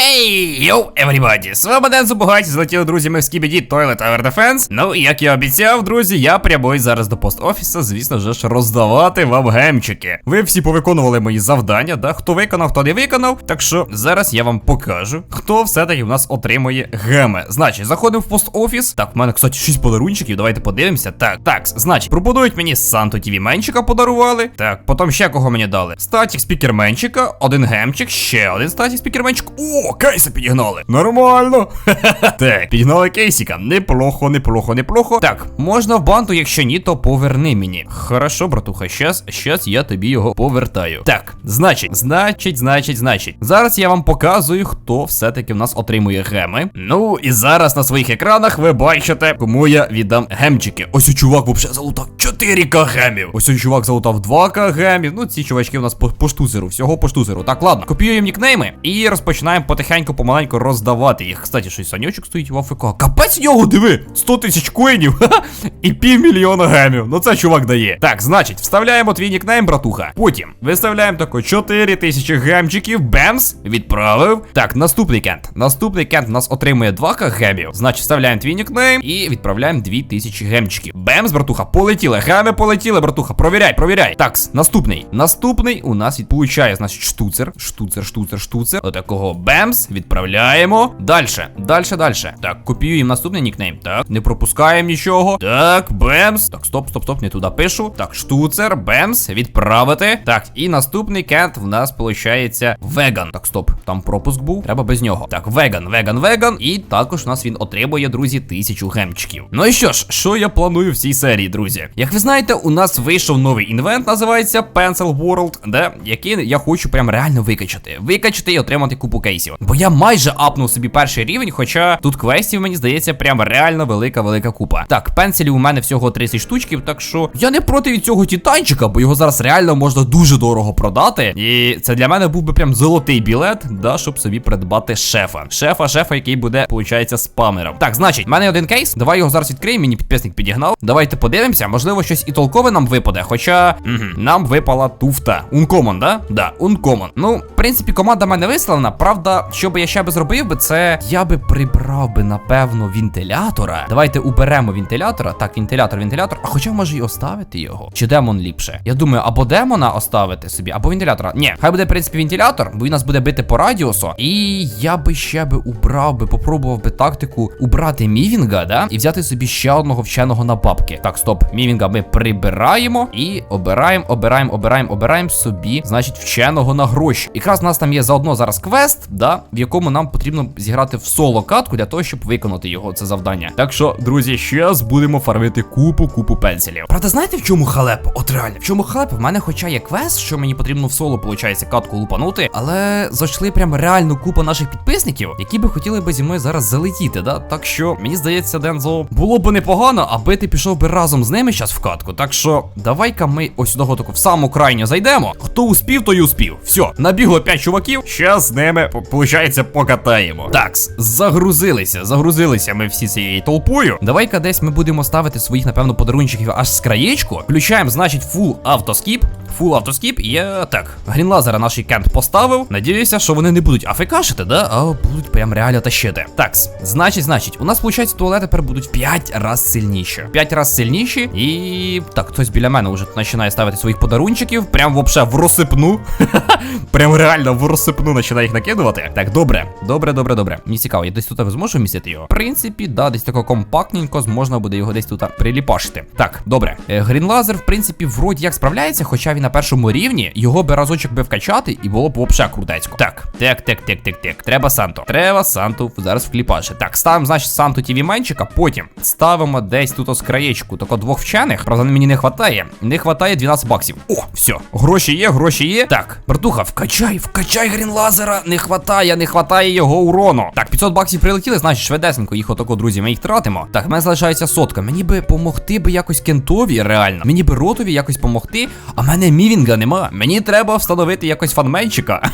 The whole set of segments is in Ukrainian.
Хей, йоу, everybody! З вами Ден Зубугаті, злетіли друзями в Skibidi Toilet Tower Defense. Ну, і як я обіцяв, друзі, я прямую зараз до пост-офіса, звісно ж, роздавати вам гемчики. Ви всі повиконували мої завдання, да? Хто виконав, хто не виконав. Так що зараз я вам покажу, хто все-таки в нас отримує геми. Значить, заходимо в пост-офіс. Так, в мене, кстати, 6 подарунчиків. Давайте подивимося. Так, так, значить, пропонують мені Санту TV Менчика подарували. Так, потім ще кого мені дали. Статік спікерменчика, один гемчик, ще один статік спікерменчик. О, кейса підігнали. Нормально. так, підігнали кейсика. Неплохо, неплохо, неплохо. Так, можна в банту, якщо ні, то поверни мені. Хорошо, братуха, щас, щас я тобі його повертаю. Так, значить, значить, значить, значить. Зараз я вам показую, хто все-таки в нас отримує геми. Ну і зараз на своїх екранах ви бачите, кому я віддам гемчики. Ось у чувак взагалі залутав 4к гемів. Ось у чувак залутав 2к гемів. Ну, ці чувачки у нас по, по штузеру, всього по штузеру. Так, ладно, копіюємо нікнейми і розпочинаємо потихеньку, помаленьку роздавати їх. Кстати, щось санючок стоїть в АФК. Капець нього, диви! 100 тисяч коїнів і півмільйона гемів. Ну це чувак дає. Так, значить, вставляємо твій нікнейм, братуха. Потім виставляємо тако 4 тисячі гемчиків. Бемс, відправив. Так, наступний кент. Наступний кент у нас отримує 2к гемів. Значить, вставляємо твій нікнейм і відправляємо 2000 гемчиків. Бемс, братуха, полетіли. Геми полетіли, братуха. Провіряй, провіряй. Такс, наступний. Наступний у нас відполучає, значить, штуцер. Штуцер, штуцер, штуцер. Отакого бемс. Відправляємо. Дальше, дальше, дальше. Так, копіюємо наступний нікнейм. Так, не пропускаємо нічого. Так, бемс. Так, стоп, стоп, стоп, не туди пишу. Так, штуцер, бемс, відправити. Так, і наступний кент в нас виходить веган. Так, стоп, там пропуск був. Треба без нього. Так, веган, веган, веган. І також у нас він отримує, друзі, тисячу гемчиків. Ну і що ж, що я планую в цій серії, друзі? Як ви знаєте, у нас вийшов новий інвент, називається Pencil World, де який я хочу прям реально викачати. Викачати і отримати купу кейсів. Бо я майже апнув собі перший рівень, хоча тут квестів, мені здається, прям реально велика велика купа. Так, пенсилів у мене всього 30 штучків, так що я не проти від цього титанчика, бо його зараз реально можна дуже дорого продати. І це для мене був би прям золотий білет, да, щоб собі придбати шефа. Шефа, шефа, який буде, виходить, спамером. Так, значить, в мене один кейс. Давай його зараз відкриємо. Мені підписник підігнав. Давайте подивимося. Можливо, щось і толкове нам випаде. Хоча мгм, нам випала туфта. Ункомон, да? Да, ункомон. Ну, в принципі, команда мене вислана. Правда, що би я ще би зробив би, це я би прибрав би, напевно, вентилятора. Давайте уберемо вентилятора. Так, вентилятор, вентилятор. А хоча може і оставити його. Чи демон ліпше? Я думаю, або демона оставити собі, або вентилятора. Ні, хай буде, в принципі, вентилятор, бо він нас буде бити по радіусу. І я би ще би убрав би, попробував би тактику убрати мівінга, да? І взяти собі ще одного вченого на бабки. Так, стоп, мівінга ми прибираємо і обираємо, обираємо, обираємо, обираємо собі, значить, вченого на гроші. Якраз у нас там є заодно зараз квест, да, в якому нам потрібно зіграти в соло катку для того, щоб виконати його це завдання. Так що, друзі, щас будемо фармити купу, купу пенсилів. Правда, знаєте в чому халеп? От реально, в чому халеп? В мене хоча є квест, що мені потрібно в соло, виходить, катку лупанути, але зайшли прям реально купа наших підписників, які би хотіли би зі мною зараз залетіти, да? Так що, мені здається, Дензо, було б непогано, аби ти пішов би разом з ними зараз в катку. Так що, давай-ка ми ось сюди таку в саму крайню зайдемо. Хто успів, той успів. Все, набігло 5 чуваків. Щас з ними, виходить, покатаємо. Такс, загрузилися, загрузилися ми всі цією толпою. Давай-ка десь ми будемо ставити своїх, напевно, подарунчиків аж з краєчку. Включаємо, значить, фул автоскіп. Фул автоскіп, я так. Грінлазера наш кент поставив. Надіюся, що вони не будуть афекашити, да? А будуть прям реально тащити. Такс, значить, значить, у нас, виходить, туалети тепер будуть 5 раз сильніші. 5 раз сильніші. І так, хтось біля мене вже починає ставити своїх подарунчиків. Прям вообще в розсипну. Прям реально в розсипну починає їх накидувати. Так, добре, добре, добре, добре. Мені цікаво, я десь тут зможу вмістити його. В принципі, да, десь тако компактненько можна буде його десь тут приліпашити. Так, добре. Грінлазер, в принципі, вроді як справляється, хоча він на першому рівні його би разочок би вкачати, і було б вообще крутецько. Так, так, так, так, так, так. Треба Санту. Треба Санту зараз вкліпашити. Так, ставимо, значить, Санту TV менчика, потім ставимо десь тут ось краєчку, тако двох вчених. Правда, мені не хватає. Не хватає 12 баксів. О, все. Гроші є, гроші є. Так, братуха, вкачай, вкачай грінлазера. Не хватає, не хватає його урону. Так, 500 баксів прилетіли, значить, швидесенько їх отако, друзі, ми їх тратимо. Так, в мене залишається сотка. Мені би помогти би якось кентові, реально. Мені би ротові якось помогти, а мене мівінга нема. Мені треба встановити якось фанменчика.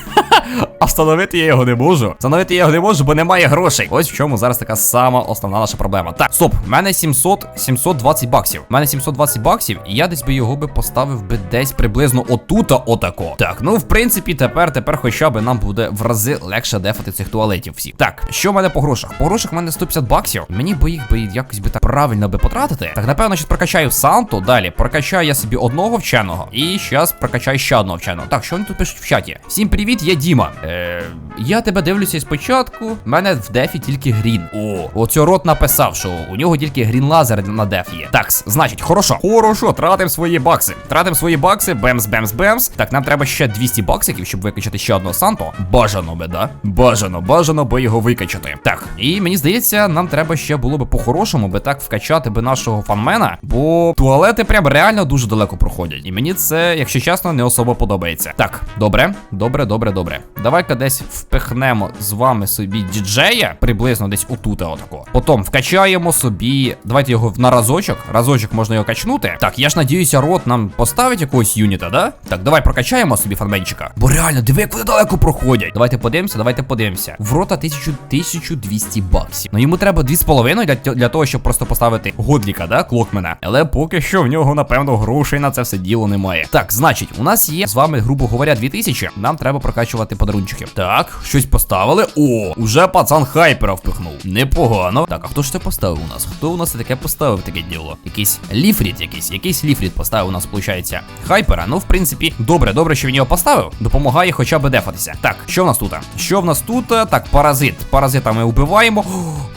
А встановити я його не можу. Встановити я його не можу, бо немає грошей. Ось в чому зараз така сама основна наша проблема. Так, стоп, в мене 700, 720 баксів. У мене 720 баксів, і я десь би його би поставив би десь приблизно отута отако. Так, ну в принципі, тепер, тепер хоча б нам буде в рази легше дефати цих туалетів всіх. Так, що в мене по грошах? По грошах в мене 150 баксів. Мені би їх би якось би так правильно би потратити. Так, напевно, щось прокачаю Санту. Далі прокачаю я собі одного вченого. І зараз прокачаю ще одного вченого. Так, що вони тут пишуть в чаті? Всім привіт, я 今、えー、я тебе дивлюся спочатку. У мене в дефі тільки грін. О, оцю рот написав, що у нього тільки грін лазер на деф є. Так, значить, хорошо. Хорошо, тратим свої бакси. Тратим свої бакси, бемс, бемс, бемс. Так, нам треба ще 200 баксиків, щоб викачати ще одного Санту. Бажано би, да? Бажано, бажано би його викачати. Так, і мені здається, нам треба ще було би по-хорошому би так вкачати би нашого фанмена, бо туалети прям реально дуже далеко проходять. І мені це, якщо чесно, не особо подобається. Так, добре, добре, добре, добре. Давай-ка десь впихнемо з вами собі діджея, приблизно десь отута отако. Потім вкачаємо собі. Давайте його на разочок. Разочок можна його качнути. Так, я ж надіюся, рот нам поставить якогось юніта, да? Так, давай прокачаємо собі фанменчика. Бо реально, диви, як вони далеко проходять. Давайте подивимося, давайте подивимося. В рота 1000, 1200 баксів. Ну йому треба 2,5 для, для того, щоб просто поставити годліка, да, клокмена. Але поки що в нього, напевно, грошей на це все діло немає. Так, значить, у нас є з вами, грубо говоря, 2000. Нам треба прокачувати подарунчики. Так, щось поставили. О, уже пацан хайпера впихнув. Непогано. Так, а хто ж це поставив у нас? Хто у нас таке поставив таке діло? Якийсь ліфріт, якийсь, якийсь ліфріт поставив у нас, виходить, хайпера. Ну, в принципі, добре, добре, що він його поставив. Допомагає хоча б дефатися. Так, що в нас тут? Що в нас тут? Так, паразит. Паразита ми вбиваємо.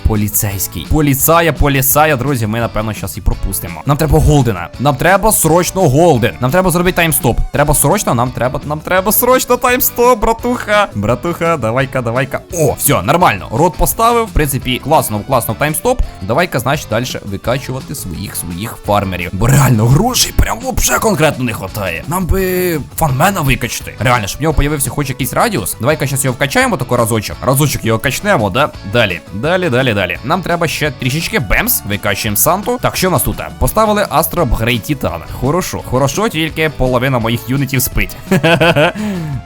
Поліцейський. Поліцая, поліцая, друзі, ми напевно зараз і пропустимо. Нам треба голдена. Нам треба срочно голден. Нам треба зробити таймстоп. Треба срочно, нам треба, нам треба срочно таймстоп, братуха. Братуха, давай-ка, давай-ка. О, все, нормально. Рот поставив. В принципі, класно, класно таймстоп. Давай-ка, значить, далі викачувати своїх своїх фармерів. Бо реально грошей прям вообще конкретно не вистачає. Нам би фанмена викачати. Реально, щоб в нього появився хоч якийсь радіус. Давай-ка зараз його вкачаємо тако разочок. Разочок його качнемо, да? Далі, далі, далі, далі. Нам треба ще трішечки бемс. Викачуємо Санту. Так, що в нас тут? Поставили Астро Апгрейд Титана. Хорошо, хорошо, тільки половина моїх юнітів спить.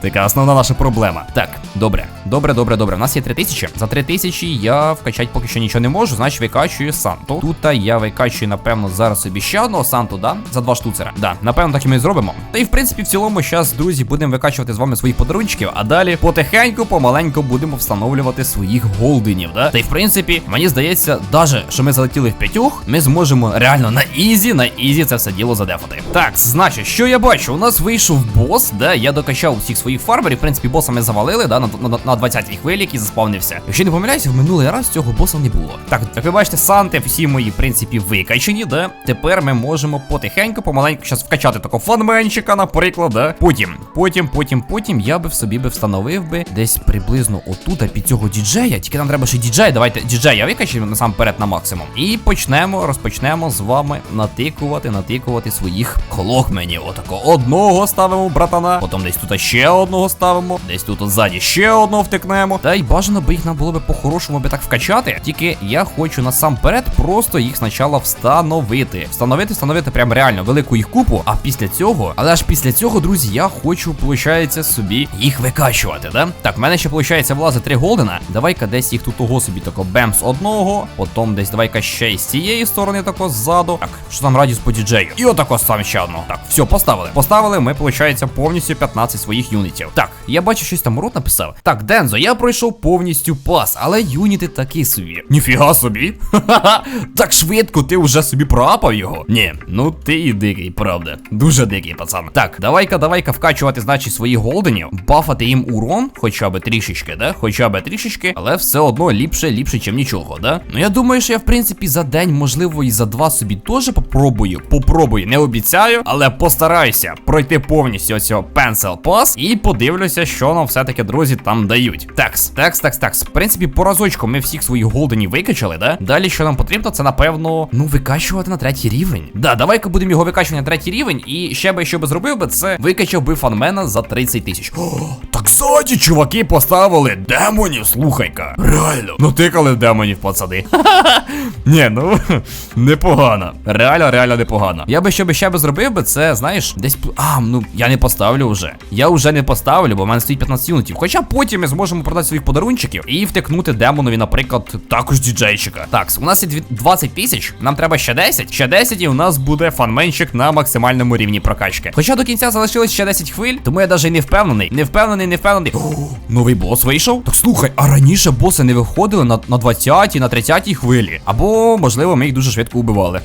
Така основна наша проблема. Так, добре, добре, добре, добре. У нас є 3000. За 3000 я вкачати поки що нічого не можу, значить викачую Санту. Тут я викачую, напевно, зараз собі ще одного Санту, да? За два штуцера. Да, напевно, так і ми зробимо. Та і в принципі, в цілому, зараз, друзі, будемо викачувати з вами своїх подарунчиків, а далі потихеньку, помаленьку будемо встановлювати своїх голденів, да? Та й в принципі, мені здається, даже що ми залетіли в п'ятюх, ми зможемо реально на ізі, на ізі це все діло задефати. Так, значить, що я бачу? У нас вийшов бос, да, я докачав усіх своїх фармерів. В принципі, боса ми завалили, да, на, на, на 20-й хвилі, який заспавнився. Якщо не помиляюся, в минулий раз цього боса не було. Так, як ви бачите, санти всі мої, в принципі, викачені, да. Тепер ми можемо потихеньку, помаленьку щас вкачати такого фанменчика, наприклад, да. Потім, потім, потім, потім я би в собі би встановив би десь приблизно отут, а під цього діджея. Тільки нам треба ще діджей. Давайте діджея викачаємо насамперед на максимум. І почнемо, розпочнемо з вами натикувати, натикувати своїх клокменів. Отако одного ставимо, братана. Потім десь тут ще одного ставимо. Десь тут ззаді ще одного втикнемо. Та й бажано би їх нам було би по-хорошому би так вкачати. Тільки я хочу насамперед просто їх спочатку встановити. Встановити, встановити прям реально велику їх купу. А після цього, але аж після цього, друзі, я хочу, виходить, собі їх викачувати, да? Так, в мене ще виходить влазить три голдена. Давай-ка десь їх тут того собі тако бемс одного. Потім десь давай-ка ще й з цієї сторони тако ззаду. Так, що там радіус по діджею? І отако сам ще одного. Так, все, поставили. Поставили, ми, виходить, повністю 15 своїх юнітів. Так, я бачу, щось там рот написав. Так, Дензо, я пройшов повністю пас, але юніти такі собі. Ніфіга собі. Ха-ха, так швидко ти вже собі проапав його. Ні, ну ти і дикий, правда. Дуже дикий, пацан. Так, давай-ка, давай-ка вкачувати, значить, своїх голденів, бафати їм урон, хоча б трішечки, да? Хоча б трішечки, але все одно ліпше, ліпше, чим нічого, да? Ну я думаю, що я, в принципі, за день, можливо, і за два собі теж попробую. Попробую, не обіцяю, але постараюся пройти повністю оцього Pencil Pass і подивлюся, що нам все-таки, друзі, там дають. Такс, такс, такс, такс. В принципі, по разочку ми всіх своїх голденів викачали, да? Далі, що нам потрібно, це напевно, ну, викачувати на третій рівень. Да, давай-ка будемо його викачувати на третій рівень. І ще би що би зробив би, це викачав би фанмена за 30 тисяч. Так ззаді чуваки поставили демонів, слухай-ка. Реально. Натикали демонів. Демонів, пацани. Ні, ну непогано. Реально, реально непогано. Я би що би ще би зробив би, це, знаєш, десь. А, ну я не поставлю вже. Я вже не поставлю, бо в мене стоїть 15 юнітів. Хоча потім ми зможемо продати своїх подарунчиків і втикнути демонові, наприклад, також діджейчика. Так, у нас є 20 тисяч, нам треба ще 10. Ще 10 і у нас буде фанменчик на максимальному рівні прокачки. Хоча до кінця залишилось ще 10 хвиль, тому я навіть не впевнений. Не впевнений, не впевнений. О, новий бос вийшов? Так слухай, а раніше боси не виходили на, на 20-й, на 30-й хвилі. Або, можливо, ми їх дуже швидко убивали.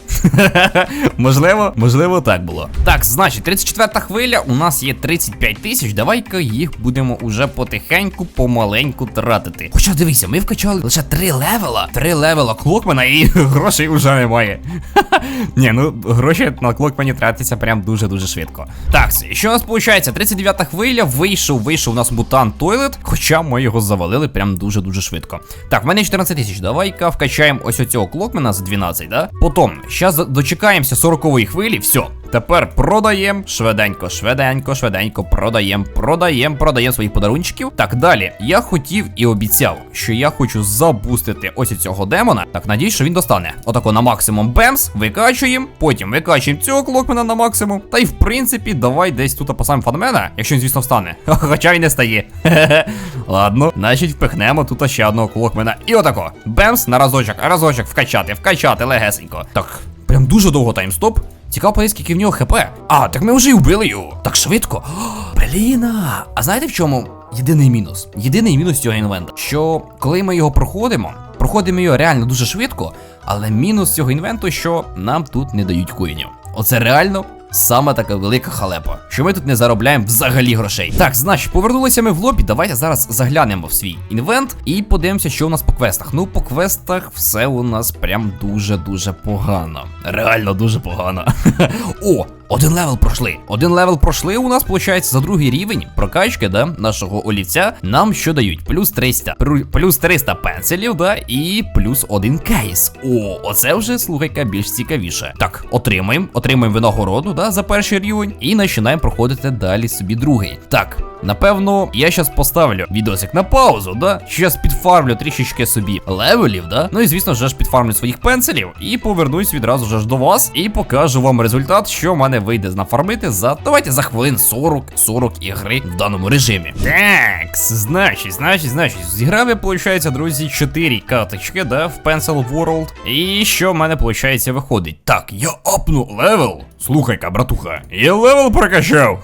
можливо, можливо, так було. Так, значить, 34-та хвиля, у нас є 35 тисяч. Давай-ка їх будемо уже потихеньку, помаленьку тратити. Хоча дивися, ми вкачали лише 3 левела. 3 левела клокмена і грошей уже немає. Ні, ну гроші на клокмені тратяться прям дуже-дуже швидко. Так, що у нас виходить? 39-та хвиля, вийшов, вийшов у нас мутант Тойлет, хоча ми його завалили прям дуже-дуже швидко. Так, в мене 14 тисяч. Давай-ка вкачаємо ось оцього клокмена за 12, да? Потім, зараз дочекаємося 40-ї хвилі, все. Тепер продаємо швиденько, швиденько, швиденько продаємо, продаємо, продаємо своїх подарунчиків. Так, далі. Я хотів і обіцяв, що я хочу забустити ось цього демона. Так, надіюсь, що він достане. Отако на максимум бемс, викачуємо, потім викачуємо цього клокмена на максимум. Та й в принципі, давай десь тут поставимо фанмена, якщо він, звісно, встане. Хоча й не стає. Ладно, значить впихнемо тут ще одного клокмена. І отако. Бемс на разочок, разочок вкачати, вкачати легесенько. Так, прям дуже довго таймстоп. Цікаво, подивись, скільки в нього хп. А, так ми вже й вбили його. Так швидко. Бліна. А знаєте в чому єдиний мінус? Єдиний мінус цього інвента. Що коли ми його проходимо, проходимо його реально дуже швидко, але мінус цього інвенту, що нам тут не дають коїнів. Оце реально. Саме така велика халепа, що ми тут не заробляємо взагалі грошей. Так, значить, повернулися ми в лобі. Давайте зараз заглянемо в свій інвент і подивимося, що у нас по квестах. Ну, по квестах все у нас прям дуже-дуже погано. Реально дуже погано. О, один левел пройшли. Один левел пройшли. У нас виходить за другий рівень прокачки, да, нашого олівця. Нам що дають? Плюс 300, пру- плюс 300 пенселів, да, і плюс один кейс. О, оце вже слухайка більш цікавіше. Так, отримаємо, отримаємо винагороду, да, за перший рівень, і починаємо проходити далі собі другий. Так. Напевно, я щас поставлю відосик на паузу, да? Щас підфармлю трішечки собі левелів, да? Ну і звісно ж підфармлю своїх пенселів і повернусь відразу ж до вас і покажу вам результат, що в мене вийде нафармити за давайте за хвилин 40-40 ігри в даному режимі. Так, значить, значить, значить, зіграв я, виходить, друзі, 4 каточки, да, в Pencil World. І що в мене, виходить, виходить? Так, я апну левел. Слухай-ка, братуха, я левел прокачав.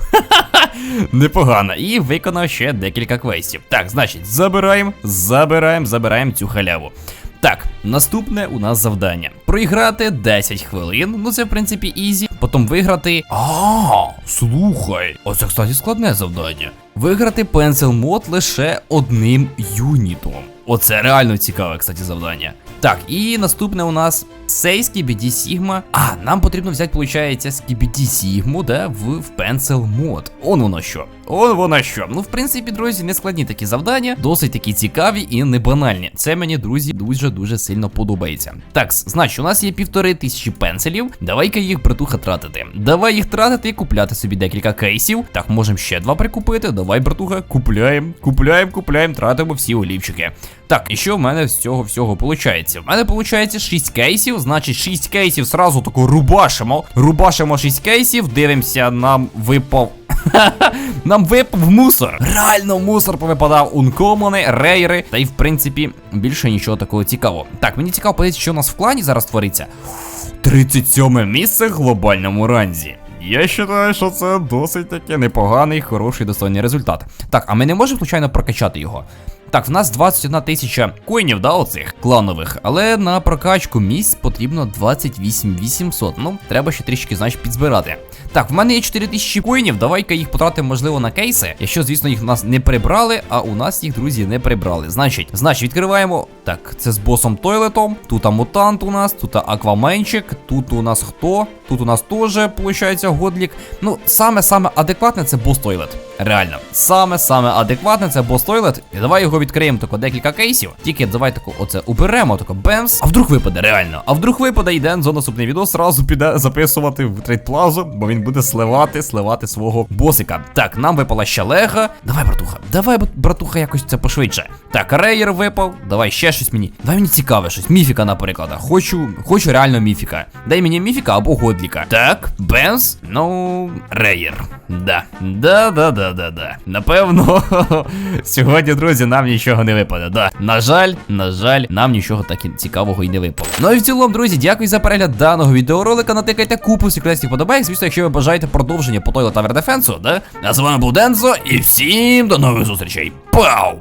Непогано. І виконав ще декілька квестів. Так, значить, забираємо, забираємо, забираємо цю халяву. Так, наступне у нас завдання. Проіграти 10 хвилин. Ну це в принципі ізі. Потім виграти. А, слухай. Оце, кстати, складне завдання. Виграти пенсил мод лише одним юнітом. Оце реально цікаве, кстати, завдання. Так, і наступне у нас цей Скібіді Сігма. А, нам потрібно взяти, виходить, Скібіді Сігму, да, в, в Pencil мод. Он воно що. Он воно що. Ну, в принципі, друзі, не складні такі завдання, досить такі цікаві і не банальні. Це мені, друзі, дуже-дуже сильно подобається. Так, значить, у нас є півтори тисячі пенселів. Давай-ка їх братуха тратити. Давай їх тратити і купляти собі декілька кейсів. Так, можемо ще два прикупити. Давай, братуха, купляємо, купляємо, купляємо, тратимо всі олівчики. Так, і що в мене з цього всього виходить? В мене виходить 6 кейсів, значить 6 кейсів сразу тако рубашимо. Рубашимо 6 кейсів, дивимося, нам випав. Нам випав мусор. Реально мусор повипадав ункомони, рейри. Та й в принципі більше нічого такого цікавого. Так, мені цікаво подивитися, що у нас в клані зараз твориться. 37 місце в глобальному ранзі. Я вважаю, що це досить таки непоганий, хороший достойний результат. Так, а ми не можемо случайно прокачати його. Так, в нас 21 тисяча коїнів, да, оцих кланових, але на прокачку місць потрібно 28 800. Ну, треба ще трішки, значить, підзбирати. Так, в мене є 4 тисячі коїнів, давай-ка їх потратимо, можливо, на кейси. Якщо, звісно, їх в нас не прибрали, а у нас їх, друзі, не прибрали. Значить, значить, відкриваємо. Так, це з босом Тойлетом. Тут мутант у нас, тут акваменчик, тут у нас хто? Тут у нас теж, виходить, годлік. Ну, саме-саме адекватне це бос Тойлет. Реально, саме-саме адекватне це бос Тойлет. І давай його відкриємо тако декілька кейсів. Тільки давай тако оце уберемо, тако бемс. А вдруг випаде, реально. А вдруг випаде, йде за наступний відео, сразу піде записувати в трейдплазу, бо він буде сливати, сливати свого босика. Так, нам випала ще лега. Давай, братуха, давай, братуха, якось це пошвидше. Так, рейер випав. Давай ще щось мені. Дай мені цікаве щось. Міфіка, наприклад. Хочу, хочу реально міфіка. Дай мені міфіка або годліка. Так, Бенз, ну, Рейер. Да. Да, да, да, да, да. Напевно, сьогодні, друзі, нам нічого не випаде. Да. На жаль, на жаль, нам нічого так цікавого і не випало. Ну і в цілому, друзі, дякую за перегляд даного відеоролика. Натикайте купу секретних подобайок. Звісно, якщо ви бажаєте продовження по той Tower Defense, да? А з вами був Дензо, і всім до нових зустрічей. Пау!